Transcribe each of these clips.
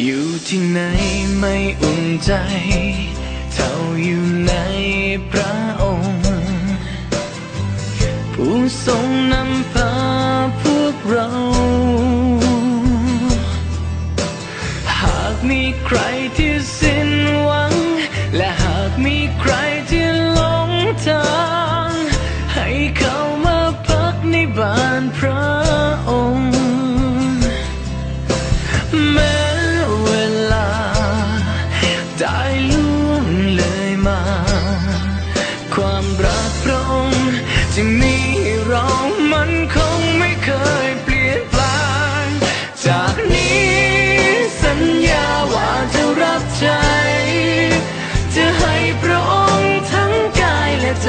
อยู่ที่ไหนไม่อุ่นใจ เท่าอยู่ในพระองค์ ผู้ทรงนำพาพวกเรา หากมีใครที่สิ้นหวัง และหากมีใครที่หลงทาง ให้เข้ามาพักในบ้านพระ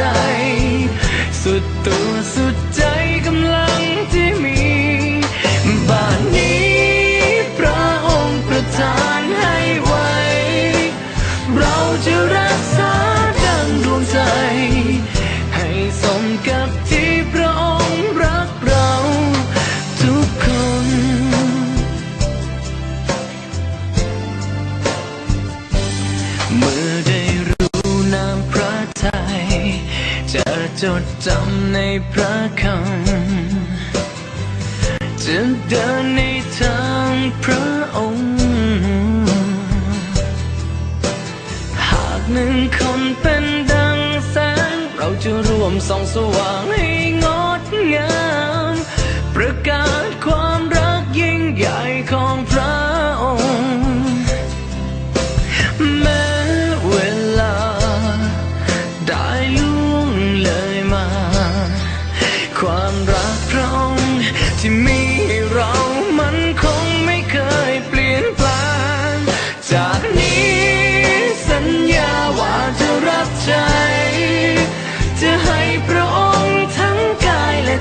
ใจสุดตัวสุดใจกำลังที่มีบ้านนี้พระองค์ประทานให้ไว้ เราจะรักษาดังดวงใจ ให้สมกับที่พระองค์รักเราทุกคน เมื่อ จดจำในพระคำจะเดินในทางพระองค์ หากหนึ่งคนเป็นดังแสง เราจะร่วมส่องสว่างให้งดงาม ประกาศความ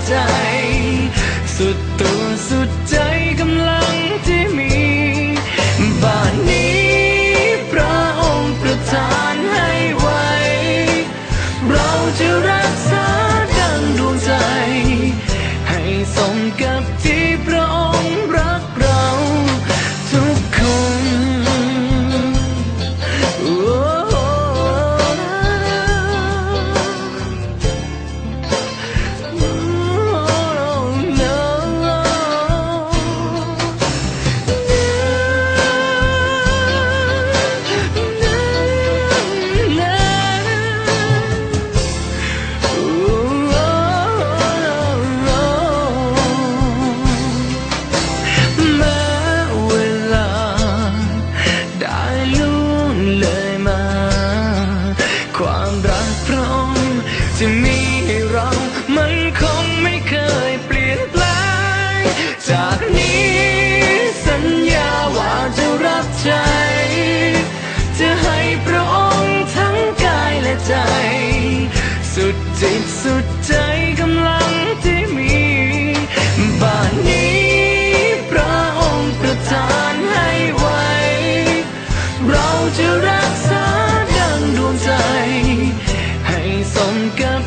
ใจ สุดตัวสุดใจกำลังที่มีบ้านนี้พระองค์ประทานให้ไว้ เราจะรักษาดังดวงใจ ให้สมกับที่พระองค์รัก สุดใจกำลังที่มีบ้านนี้พระองค์ประทานให้ไว้ เราจะรักษาดังดวงใจ ให้สมกับ